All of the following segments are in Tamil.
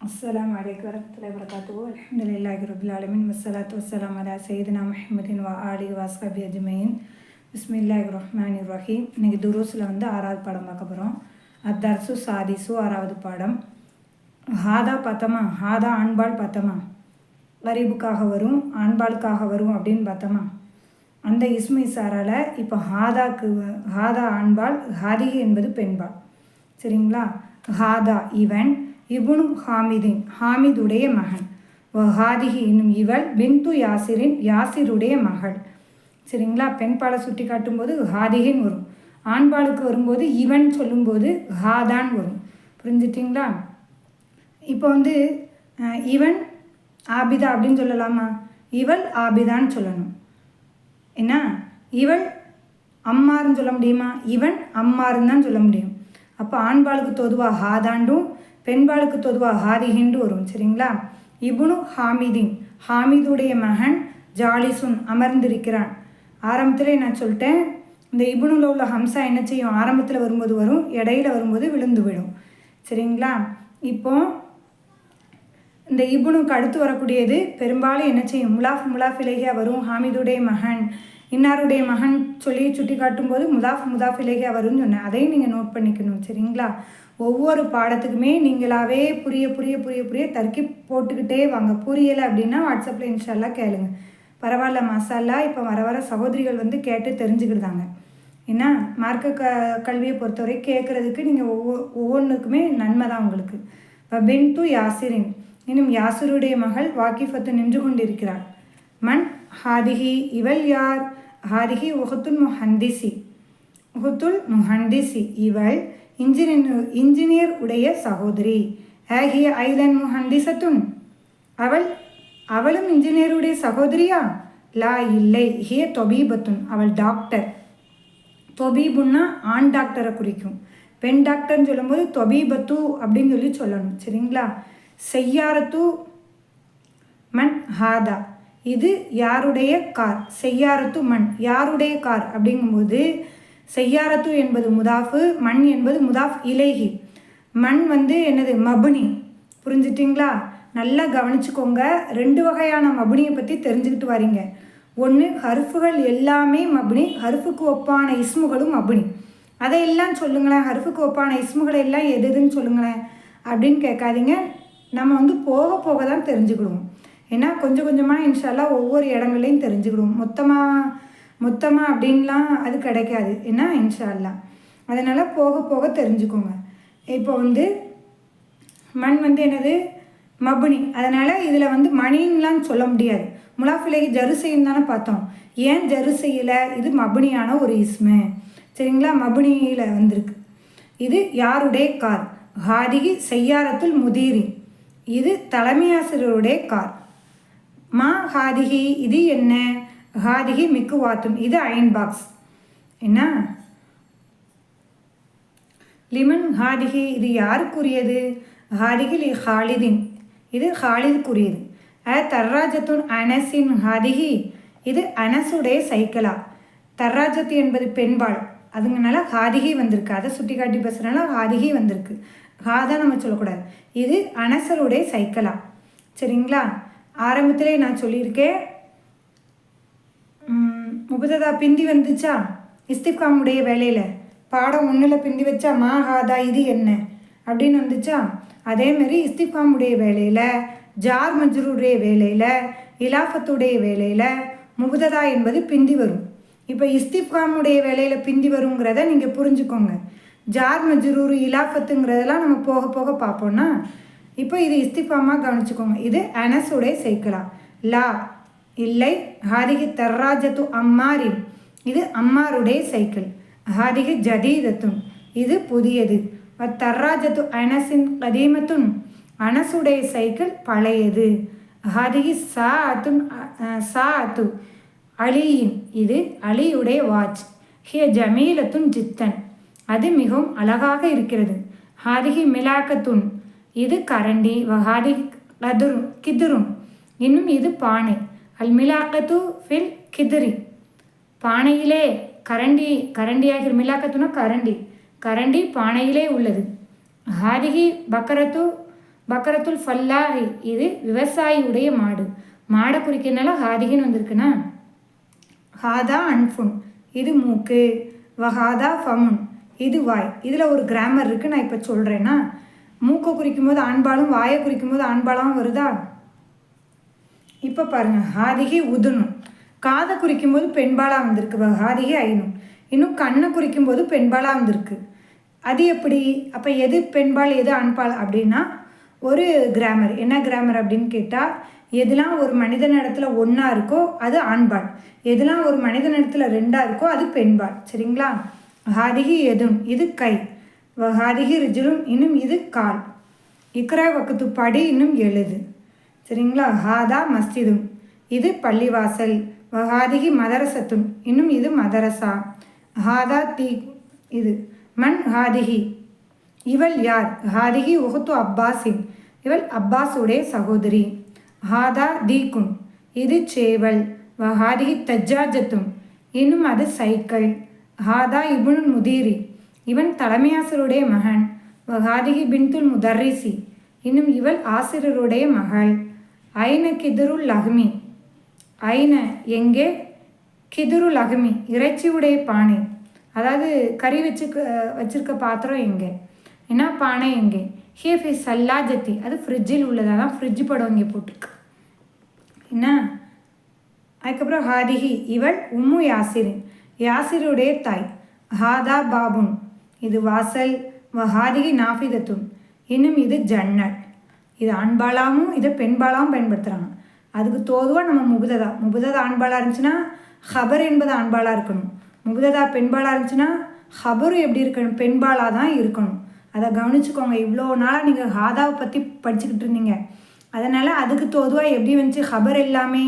السلام عليكم ورحمة الله وبركاته الحمد لله رب العالمين والصلاة والسلام على سيدنا محمد وآله وأصحابه أجمعين بسم الله الرحمن الرحيم இன்னைக்கு துருஸில் வந்து ஆறாவது பாடம் பார்க்க போகிறோம் அத்தர்சு சாதிசு ஆறாவது பாடம் ஹாதா பார்த்தோமா ஹாதா ஆண்பால் பார்த்தோமா கரீபுக்காக வரும் ஆண்பாளுக்காக வரும் அப்படின்னு பார்த்தோமா அந்த இஸ்மு இசாரால இப்போ ஹாதாக்கு வ- ஹாதா ஆண்பால் ஹாதிகி என்பது பெண்பால் சரிங்களா ஹாதா இவன் இபுனு ஹாமிதின் ஹாமிதுடைய மகன். வ ஹாதிகி என்னும் இவள் பிந்து யாசிரின் யாசிருடைய மகள். சரிங்களா? பெண்பாலை சுட்டி காட்டும்போது ஹாதிகின்னு வரும். ஆண்பாளுக்கு வரும்போது இவன் சொல்லும்போது ஹாதான் வரும். புரிஞ்சுட்டிங்களா? இப்போ வந்து இவன் ஆபிதா அப்படின்னு சொல்லலாமா? இவள் ஆபிதான்னு சொல்லணும். என்ன? இவள் அம்மாருன்னு சொல்ல முடியுமா? இவன் அம்மாருன்னு தான் சொல்ல முடியும். அப்போ ஆண்பாளுக்கு தொதுவா ஹாதாண்டும் பெண்பாளுக்கு தொதுவா ஹாதிஹிண்டு வரும் சரிங்களா? இபுனு ஹாமிதின் ஹாமிதுடைய மகன் ஜாலிசுன் அமர்ந்திருக்கிறான். ஆரம்பத்திலே நான் சொல்லிட்டேன் இந்த இபுனுல உள்ள ஹம்சா என்ன செய்யும்? ஆரம்பத்தில் வரும்போது வரும் இடையில வரும்போது விழுந்து விடும் சரிங்களா? இப்போ இந்த இபுனுக்கு அடுத்து வரக்கூடியது பெரும்பாலும் என்ன செய்யும்? முலாஃப் முலாஃப் இலேகியா வரும் ஹாமிதுடைய மகன். இன்னாருடைய மகன் சொல்லி சுட்டி காட்டும்போது முதாஃப் முதாஃப் இலேகியா வரும்னு சொன்னேன். அதையும் நீங்கள் நோட் பண்ணிக்கணும் சரிங்களா? ஒவ்வொரு பாடத்துக்குமே நீங்களாவே புரிய புரிய புரிய புரிய தர்க்கி போட்டுக்கிட்டே வாங்க. புரியலை அப்படின்னா வாட்ஸ்அப்பில் இன்ஷால்லாம் கேளுங்க. பரவாயில்ல மசாலா இப்போ வர வர சகோதரிகள் வந்து கேட்டு தெரிஞ்சுக்கிட்டாங்க ஏன்னா மார்க்க க கல்வியை பொறுத்தவரை கேட்குறதுக்கு நீங்கள் ஒவ்வொரு ஒவ்வொன்றுக்குமே நன்மை தான் உங்களுக்கு. இப்போ பென்து யாசிரின். இன்னும் யாசிருடைய மகள் வாக்கிஃபத்து நின்று கொண்டிருக்கிறாள். மண் ஹாதிஹி இவள் யார்? ஹாதிஹி உஹத்துல் முஹந்திசி. உஹத்துல் முஹந்திசி இவள் இன்ஜினியர் இன்ஜினியர் உடைய சகோதரி. ஆகிய ஐதன் முஹந்திசத்துன். அவள் அவளும் இன்ஜினியருடைய சகோதரியா? லா இல்லை ஹே தொபீபத்துன் அவள் டாக்டர். தொபீபுன்னா ஆண் டாக்டரை குறிக்கும். பெண் டாக்டர்னு சொல்லும்போது தொபீபத்து அப்படின்னு சொல்லி சொல்லணும் சரிங்களா? செய்யாரத்து மண் ஹாதா. இது யாருடைய கார்? செய்யாரத்து மண். யாருடைய கார்? அப்படிங்கும்போது செய்யாரத்து என்பது முதாஃபு மண் என்பது முதாஃப் இலேஹி. மண் வந்து என்னது? மபுனி. புரிஞ்சிட்டிங்களா? நல்லா கவனிச்சுக்கோங்க. ரெண்டு வகையான மபுனியை பற்றி தெரிஞ்சுக்கிட்டு வரீங்க. ஒன்று ஹர்ஃபுகள் எல்லாமே மபுனி. ஹர்ஃபுக்கு ஒப்பான இஸ்முகளும் மபுனி. அதையெல்லாம் சொல்லுங்களேன். ஹருஃபுக்கு ஒப்பான இஸ்முகளை எல்லாம் எது எதுன்னு சொல்லுங்களேன். அப்படின்னு கேட்காதீங்க. நம்ம வந்து போக போக தான் தெரிஞ்சுக்கிடுவோம். ஏன்னா கொஞ்சம் கொஞ்சமாக இன்ஷால்லாம் ஒவ்வொரு இடங்களையும் தெரிஞ்சுக்கிடுவோம். மொத்தமாக மொத்தமாக அப்படின்லாம் அது கிடைக்காது. ஏன்னா இன்ஷால்லா அதனால் போக போக தெரிஞ்சுக்கோங்க. இப்போ வந்து மண் வந்து என்னது? மபுனி. அதனால் இதில் வந்து மணின்லாம் சொல்ல முடியாது. முலாஃபிலேக்கு ஜருசைன்னு தானே பார்த்தோம். ஏன் ஜருசையில் இது மபுனியான ஒரு இஸ்மு? சரிங்களா? மபுனியில் வந்திருக்கு. இது யாருடைய கார்? ஹாதிகி செய்யாரத்துல் முதீரி இது தலைமை ஆசிரியருடைய கார். மா ஹாதிகி இது என்ன? ஹாதிகி மிக்கு வாத்தும் இது அயன் பாக்ஸ். என்ன? லிமன் ஹாதிகி இது யாருக்குரியது? ஹாதிகி லி ஹாலிதின். இது ஹாலிதுக்குரியது. அ தர்ராஜத்துன் அனசின் ஹாதிகி இது அனசுடைய சைக்கிளா? தர்ராஜத்து என்பது பெண்பாள் அதுங்கனால ஹாதிகி வந்திருக்கு. அதை சுட்டி காட்டி பேசுகிறனால ஹாதிகி வந்திருக்கு ஹாதா நம்ம சொல்லக்கூடாது. இது அனசருடைய சைக்கிளா. சரிங்களா? ஆரம்பத்திலே நான் சொல்லியிருக்கேன். முபததா பிந்தி வந்துச்சா? இஸ்திஃபாமுடைய வேலையில். பாடம் ஒன்றில் பிந்தி வச்சா மா ஹாதா இது என்ன? அப்படின்னு வந்துச்சா? அதேமாரி இஸ்திஃபாமுடைய வேலையில் ஜார் மஜ்ருடைய வேலையில் இலாஃபத்துடைய வேலையில் முபததா என்பது பிந்தி வரும். இப்போ இஸ்திஃபாமுடைய வேலையில் பிந்தி வருங்கிறத நீங்கள் புரிஞ்சுக்கோங்க. ஜார் மஜ்ரூர் இலாஃபத்துங்கிறதெல்லாம் நம்ம போக போக பார்ப்போம்னா இப்போ இது இஸ்திஃபாமாக கவனிச்சுக்கோங்க. இது அனசுடைய சைக்கிளா? லா இல்லை. ஹாதிகி தர்ராஜத்து அம்மாரின். இது அம்மாருடைய சைக்கிள். ஹாதிகி ஜதீதத்துன். இது புதியது. தர்ராஜத்து அனசின் கதீமத்துன். அனசுடைய சைக்கிள் பழையது. ஹாதிகி சா அத்துன் சா அத்து அலியின். இது அலியுடைய வாட்ச். ஹிய ஜமீலத்துன் ஜித்தன் அது மிகவும் அழகாக இருக்கிறது. ஹாதிகி மிலாக்கத்துன். இது கரண்டி வகாடி கதுரும் கிதுரும். இன்னும் இது பானை. அல்மிலாக்கத்து ஃபில் கிதிரி. பானையிலே கரண்டி கரண்டியாகிற மிலாக்கத்துனா கரண்டி. கரண்டி பானையிலே உள்ளது. ஹாதிகி பக்கரத்து பக்கரத்துல் ஃபல்லாஹி. இது விவசாயியுடைய மாடு. மாடை குறிக்கிறனால ஹாதிகின்னு வந்திருக்குன்னா? ஹாதா அன்ஃபுன் இது மூக்கு. வஹாதா ஃபமுன். இது வாய். இதில் ஒரு கிராமர் இருக்குது நான் இப்போ சொல்கிறேன்னா மூக்கை குறிக்கும் போது ஆண்பாலும் வாயை குறிக்கும் போது ஆண்பாலும் வருதா? இப்போ பாருங்கள் ஹாதிகி உதுணும். காதை குறிக்கும் போது பெண்பாலாக வந்திருக்கு ஹாதிகி ஐனும் இன்னும் கண்ணை குறிக்கும் போது பெண்பாலாக வந்திருக்கு. அது எப்படி? அப்போ எது பெண்பால் எது ஆண்பால் அப்படின்னா ஒரு கிராமர் என்ன கிராமர் அப்படின்னு கேட்டால் எதெல்லாம் ஒரு மனிதன் இடத்துல ஒன்றா இருக்கோ அது ஆண்பால். எதெல்லாம் ஒரு மனிதன் இடத்துல ரெண்டாக இருக்கோ அது பெண்பால். சரிங்களா? ஹாதிகி எதும் இது கை. ஹாதிகி ரிஜிலும் இன்னும் இது கால். இக்ரா வகுத்து படி இன்னும் எழுது. சரிங்களா? ஹாதா மஸ்ஜிதும். இது பள்ளிவாசல். வஹாதிகி மதரசத்தும். இன்னும் இது மதரசா. ஹாதா தீ இது. மண் ஹாதிகி. இவள் யார்? ஹாதிகி உஹத்து அப்பாஸின். இவள் அப்பாஸுடைய சகோதரி. ஹாதா தீக்கும். இது சேவல். வஹாதிகி தஜ்ஜாஜத்தும். இன்னும் அது சைக்கிள். ஹாதா இபுன் முதீரி. இவன் தலைமையாசருடைய மகன். வஹாதிகி பின்துல் முதர்ரிசி. இன்னும் இவள் ஆசிரியருடைய மகள். ஐன கிதுருல் லஹ்மி. ஐன எங்கே? கிதுருல் லஹ்மி. இறைச்சியுடைய பானை. அதாவது கறி வச்சு வச்சிருக்க பாத்திரம் எங்கே? என்ன பானை எங்கே? ஹேஃபி சல்லாஜத்தி. அது ஃப்ரிட்ஜில் உள்ளதாக தான் ஃப்ரிட்ஜ் படம் இங்கே போட்டிருக்கு. என்ன? அதுக்கப்புறம் ஹாதிஹி இவள் உம்மு யாசிரின். யாசிருடைய தாய். ஹாதா பாபுன். இது வாசல் ஹாதிகி நாஃபிகத்தும் இன்னும் இது ஜன்னட் இது ஆண்பாலாகவும் இதை பெண்பாலாகவும் பயன்படுத்துகிறாங்க அதுக்கு தோதுவாக நம்ம முகுததா முபுததா ஆண்பாலாக இருந்துச்சுன்னா ஹபர் என்பது ஆண்பாலாக இருக்கணும். முகுததா பெண்பாலாக இருந்துச்சுன்னா ஹபரும் எப்படி இருக்கணும்? பெண்பாலாக தான் இருக்கணும். அதை கவனிச்சுக்கோங்க. இவ்வளோ நாளாக நீங்கள் ஹாதாவை பற்றி படிச்சுக்கிட்டு இருந்தீங்க. அதனால் அதுக்கு தோதுவாக எப்படி வந்துச்சு? ஹபர் எல்லாமே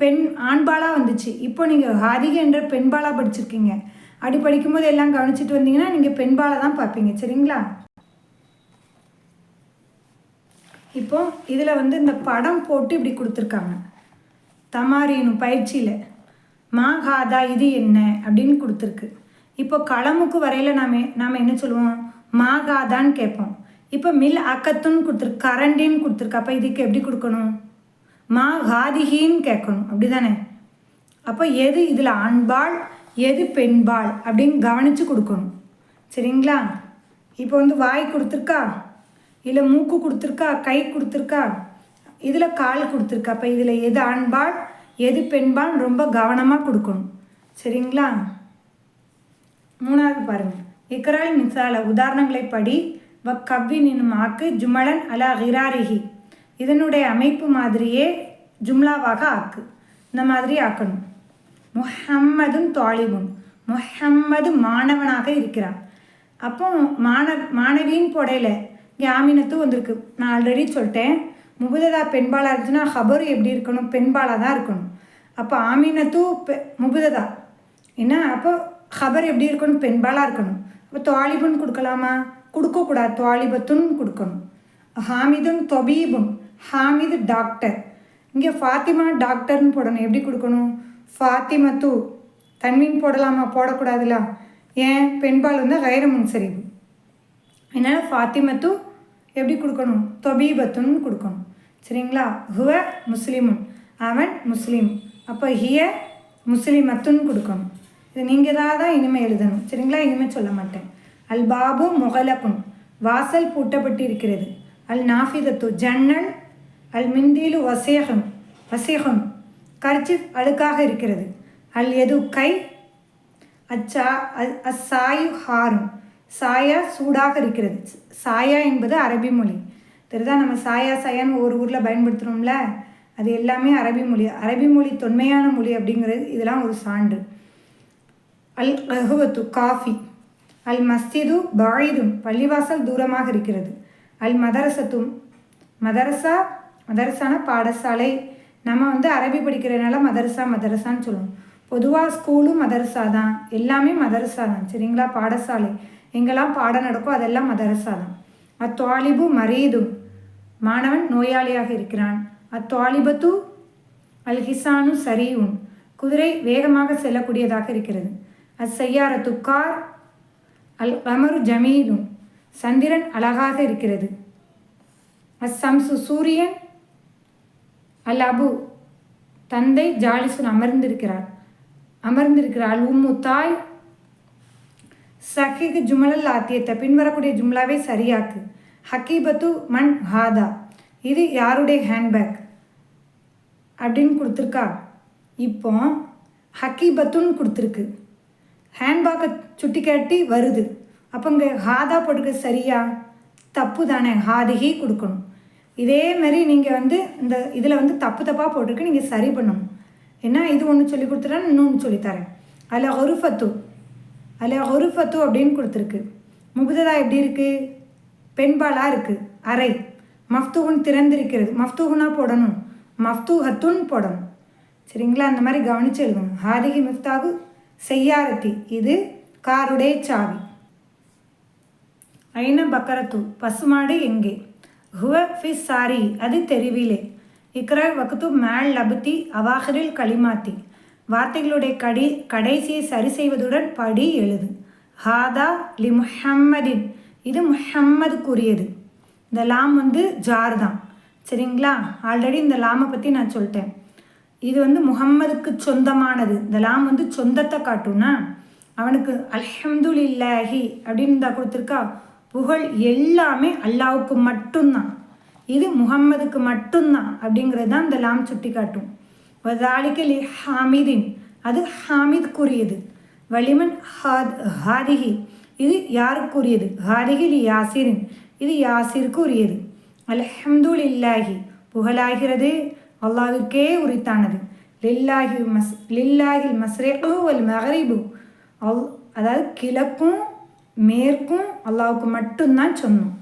பெண் ஆண்பாலாக வந்துச்சு. இப்போ நீங்கள் ஹாதிக என்ற பெண்பாலாக படிச்சிருக்கீங்க. அப்படி படிக்கும்போது எல்லாம் கவனிச்சிட்டு வந்தீங்கன்னா நீங்கள் பெண்பாலை தான் பார்ப்பீங்க சரிங்களா? இப்போ இதில் வந்து இந்த படம் போட்டு இப்படி கொடுத்துருக்காங்க. தமாரினும் பயிற்சியில் மாகாதா இது என்ன? அப்படின்னு கொடுத்துருக்கு. இப்போ களமுக்கு வரையில் நாம் நாம் என்ன சொல்லுவோம்? மாகாதான்னு கேட்போம். இப்போ மில் அக்கத்துன்னு கொடுத்துருக்கு கரண்டின்னு கொடுத்துருக்கு. அப்போ இதுக்கு எப்படி கொடுக்கணும்? மா காதிகின்னு கேட்கணும். அப்படி தானே அப்போ எது இதில் ஆண்பாள் எது பெண்பாள் அப்படின்னு கவனித்து கொடுக்கணும். சரிங்களா? இப்போ வந்து வாய் கொடுத்துருக்கா? இல்லை மூக்கு கொடுத்துருக்கா? கை கொடுத்துருக்கா? இதில் கால் கொடுத்துருக்கா? அப்போ இதில் எது ஆண்பாள் எது பெண்பால் ரொம்ப கவனமாக கொடுக்கணும். சரிங்களா? மூணாவது பாருங்கள் இக்கரால் மிசால உதாரணங்களை படி வ கவ்வி நின்னும் ஆக்கு ஜுமலன் அலா ஹிராரிஹி. இதனுடைய அமைப்பு மாதிரியே ஜும்லாவாக ஆக்கு. இந்த மாதிரி ஆக்கணும். முஹம்மதும் தாலிபுன் முஹம்மது மாணவனாக இருக்கிறான் அப்போ மாண மாணவியின் புடையில இங்கே ஆமீனத்தும் வந்திருக்கு. நான் ஆல்ரெடி சொல்லிட்டேன். முகுததா பெண்பாலாக இருந்துச்சுன்னா ஹபரு எப்படி இருக்கணும்? பெண்பாலாக தான் இருக்கணும். அப்போ ஆமீனத்து பெ முபுததா. என்ன? அப்போ ஹபர் எப்படி இருக்கணும்? பெண்பாலாக இருக்கணும். அப்போ தாலிபுன் கொடுக்கலாமா? கொடுக்கக்கூடாது. தாலிபத்துன்னு கொடுக்கணும். ஹாமிதும் தொபீபுன் ஹாமிது டாக்டர். இங்கே ஃபாத்திமா டாக்டர்னு போடணும். எப்படி கொடுக்கணும்? ஃபாத்திமத்து தன்மீன் போடலாமா? போடக்கூடாதுல? ஏன்? பெண்பால் வந்து கைர முன்சரிவு. அதனால் ஃபாத்திமத்து எப்படி கொடுக்கணும்? தொபீபத்துன்னு கொடுக்கணும். சரிங்களா? ஹுவ முஸ்லீமுன் அவன் முஸ்லீம். அப்போ ஹிய முஸ்லீமத்துன்னு கொடுக்கணும். இது நீங்கள் தான் தான் இனிமேல் எழுதணும். சரிங்களா? இனிமேல் சொல்ல மாட்டேன். அல் பாபு முகலகுன் வாசல் பூட்டப்பட்டு இருக்கிறது அல் நாஃபிதத்து ஜன்னல் அல் மிந்திலு வசேகம் வசேகம் கர்ச்சிப் அழுக்காக இருக்கிறது. அல் எது கை அச்சா அல் அசாயு ஹாரும். சாயா சூடாக இருக்கிறது. சாயா என்பது அரபி மொழி. தெரிதா நம்ம சாயா சாயான்னு ஒரு ஊரில் பயன்படுத்துகிறோம்ல அது எல்லாமே அரபி மொழி. அரபி மொழி தொன்மையான மொழி அப்படிங்கிறது இதெல்லாம் ஒரு சான்று. அல் கஹுவத்து காஃபி. அல் மஸ்திது பாயிதும் பள்ளிவாசல் தூரமாக இருக்கிறது. அல் மதரசத்தும் மதரசா மதரசான பாடசாலை நம்ம வந்து அரபி படிக்கிறதுனால மதரசா மதரசான்னு சொல்லுவோம். பொதுவாக ஸ்கூலும் மதரசா தான் எல்லாமே மதரசா தான் சரிங்களா? பாடசாலை. எங்கெல்லாம் பாடம் நடக்கும் அதெல்லாம் மதரசா தான் அத்வாலிபு மரீதும் மாணவன் நோயாளியாக இருக்கிறான். அத்வாலிபத்து அல் சரியும் குதிரை வேகமாக செல்லக்கூடியதாக இருக்கிறது. அசையாரத்து துக்கார் அல் கமரு ஜமீலும் சந்திரன் அழகாக இருக்கிறது. அசம்சு சூரியன் அல் அபு தந்தை ஜாலிசுன் அமர்ந்திருக்கிறார். அமர்ந்திருக்கிறார் உம்மு தாய் சஹிக் ஜுமலல் ஆத்தியத்தை பின்வரக்கூடிய ஜும்லாவை சரியாக்கு. ஹக்கீபத்து மன் ஹாதா இது யாருடைய ஹேண்ட்பேக்? அப்படின்னு கொடுத்துருக்கா. இப்போ ஹக்கீபத்துன்னு கொடுத்துருக்கு. ஹேண்ட்பேக்கை சுட்டி காட்டி வருது. அப்போ இங்கே ஹாதா போட்டுக்க சரியா? தப்பு தானே ஹாதிகி கொடுக்கணும். இதே மாதிரி நீங்கள் வந்து இந்த இதில் வந்து தப்பு தப்பாக போட்டிருக்கு நீங்கள் சரி பண்ணணும். ஏன்னா இது ஒன்று சொல்லி கொடுத்துட்டா இன்னொன்று சொல்லித்தரேன் அதில் ஹொருஃபத்து அதில் ஹொருஃபத்து அப்படின்னு கொடுத்துருக்கு. முபுததா எப்படி இருக்குது பெண்பாலாக இருக்குது அறை மஃப்தூகுன் திறந்திருக்கிறது. மஃப்தூகுனா போடணும். மஃப்தூஹத்துன் போடணும். சரிங்களா? அந்த மாதிரி கவனித்து எழுதணும். ஹாதிகி மிஃப்தாகு செய்யாரத்தி. இது காருடைய சாவி. ஐன பக்கரத்து? பசுமாடு எங்கே? ஹுவ ஃபி சாரி அது தெரிவிலே. இக்ரா வகுத்து மேல் லபுத்தி அவாஹரில் களிமாத்தி. வார்த்தைகளுடைய கடி கடைசியை சரி செய்வதுடன் படி எழுது. ஹாதா லி முஹம்மதின் இது முஹம்மதுக்குரியது இந்த லாம் வந்து ஜார் தான். சரிங்களா? ஆல்ரெடி இந்த லாமை பற்றி நான் சொல்லிட்டேன். இது வந்து முகம்மதுக்கு சொந்தமானது. இந்த லாம் வந்து சொந்தத்தை காட்டும்னா அவனுக்கு அல்ஹம்துலில்லாஹி அப்படின்னு தான் கொடுத்துருக்கா. புகழ் எல்லாமே அல்லாவுக்கு மட்டும்தான். இது முகம்மதுக்கு மட்டும்தான் அப்படிங்கிறது தான் இந்த லாம் சுட்டி காட்டும் வதாலிக்க லி ஹாமிதின். அது ஹாமித்குரியது வலிமன் ஹாத் ஹாதிகி இது யாருக்குரியது உரியது லி யாசிரின். இது யாசிற்கு உரியது அல்ஹம்துலில்லாஹி. புகழாகிறது அல்லாவிற்கே உரித்தானது. லில்லாஹி மஸ் லில்லாஹில் மஸ்ரேகு வல் மஹரிபு. அவ் அதாவது கிழக்கும் மேற்கும் அல்லாவுக்கு மட்டும்தான் சொன்னோம்.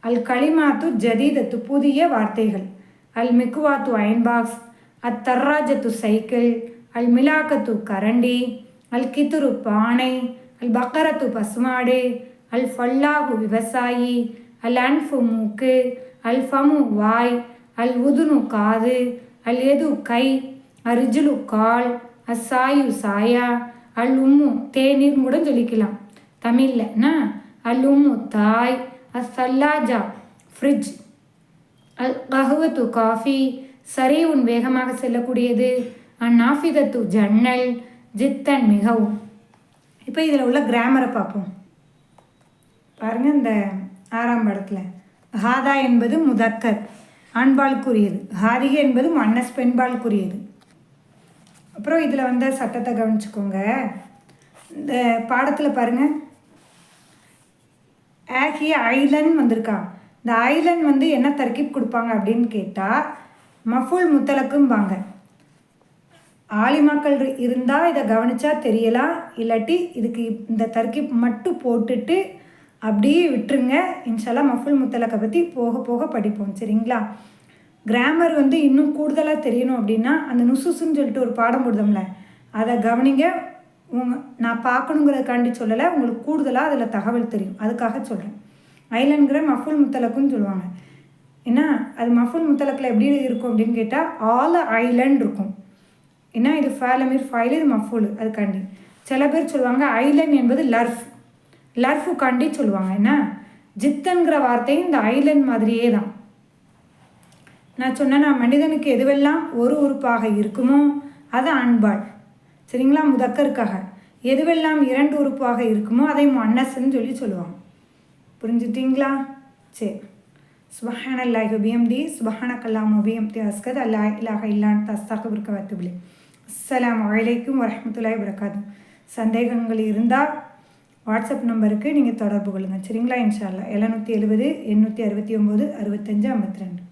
அல் களிமாத்து ஜதீதத்து புதிய வார்த்தைகள். அல் மிக்குவாத்து அயன் பாக்ஸ் அத் தர்ராஜத்து சைக்கிள். அல் மிலாக்கத்து கரண்டி. அல் கித்துரு பானை. அல் பக்கரத்து பசுமாடு. அல் ஃபல்லாகு விவசாயி. அல் அன்ஃபு மூக்கு. அல் ஃபமு வாய். அல் உதுனு காது. அல் எது கை. அரிஜுலு கால். அசாயு சாயா அல் உம்மு தேநீர் கூட சொல்லிக்கலாம் தமிழ்லனா அல் உம்மு தாய் அசல்லாஜா ஃப்ரிட்ஜ் அல் கஹுவத்து காஃபி சரி உன் வேகமாக செல்லக்கூடியது அந்நாஃபிதத்து ஜன்னல் ஜித்தன் மிகவும் இப்போ இதில் உள்ள கிராமரை பார்ப்போம் பாருங்கள் இந்த ஆறாம் படத்தில் ஹாதா என்பது முதக்கர் ஆண்பாளுக்குரியது ஹாதிகை என்பது மன்னஸ் பெண்பாளுக்குரியது அப்புறம் இதில் வந்த சட்டத்தை கவனிச்சுக்கோங்க இந்த பாடத்தில் பாருங்கள் ஆகி ஐலன் வந்திருக்கா? இந்த ஐலன் வந்து என்ன தர்கிப் கொடுப்பாங்க அப்படின்னு கேட்டால் மஃபுல் முத்தலக்கும்பாங்க. ஆலிமாக்கள் இருந்தால் இதை கவனிச்சா தெரியலாம் இல்லாட்டி இதுக்கு இந்த தர்கிப் மட்டும் போட்டுட்டு அப்படியே விட்டுருங்க இன்ஷால்லாம் மஃபுல் முத்தலக்கை பற்றி போக போக படிப்போம் சரிங்களா? கிராமர் வந்து இன்னும் கூடுதலாக தெரியணும் அப்படின்னா அந்த நுசுசுன்னு சொல்லிட்டு ஒரு பாடம் போடுதோம்ல அதை கவனிங்க நான் பார்க்கணுங்கிறதுக்காண்டி சொல்லலை உங்களுக்கு கூடுதலாக அதில் தகவல் தெரியும். அதுக்காக சொல்கிறேன் ஐலன்கிற மஃபுல் முத்தலக்குன்னு சொல்லுவாங்க. ஏன்னா அது மஃபுல் முத்தலக்கில் எப்படி இருக்கும் அப்படின்னு கேட்டால் ஆல் ஐலண்ட் இருக்கும். ஏன்னா இது ஃபேலமீர் ஃபைல் இது மஃபுல் அதுக்காண்டி சில பேர் சொல்லுவாங்க ஐலண்ட் என்பது லர்ஃப். லர்ஃபுக்காண்டி சொல்லுவாங்க. என்ன? ஜித்தன்கிற வார்த்தையும் இந்த ஐலண்ட் மாதிரியே தான். நான் சொன்னேன்னா மனிதனுக்கு எதுவெல்லாம் ஒரு உறுப்பாக இருக்குமோ அது அன்பாள் சரிங்களா? முதக்கருக்காக எதுவெல்லாம் இரண்டு உறுப்பாக இருக்குமோ அதை மன்னஸ்ன்னு சொல்லி சொல்லுவாங்க புரிஞ்சுட்டிங்களா? சரி. சுபஹான அல்லாஹ் பிஎம்டி சுபஹான கல்லாம் பிஎம்டி அஸ்கத் அல்லா இலாக இல்லான் தஸ்தாக இருக்க வத்துபிலே அஸ்ஸலாம் வலைக்கும் வரமத்துல்லாய் வரகாத்து சந்தேகங்கள் இருந்தால் வாட்ஸ்அப் நம்பருக்கு நீங்கள் தொடர்பு கொள்ளுங்கள் சரிங்களா? இன்ஷால்லா எழுநூற்றி எழுபது எண்ணூற்றி அறுபத்தி ஒம்பது அறுபத்தஞ்சு ஐம்பத்தி ரெண்டு.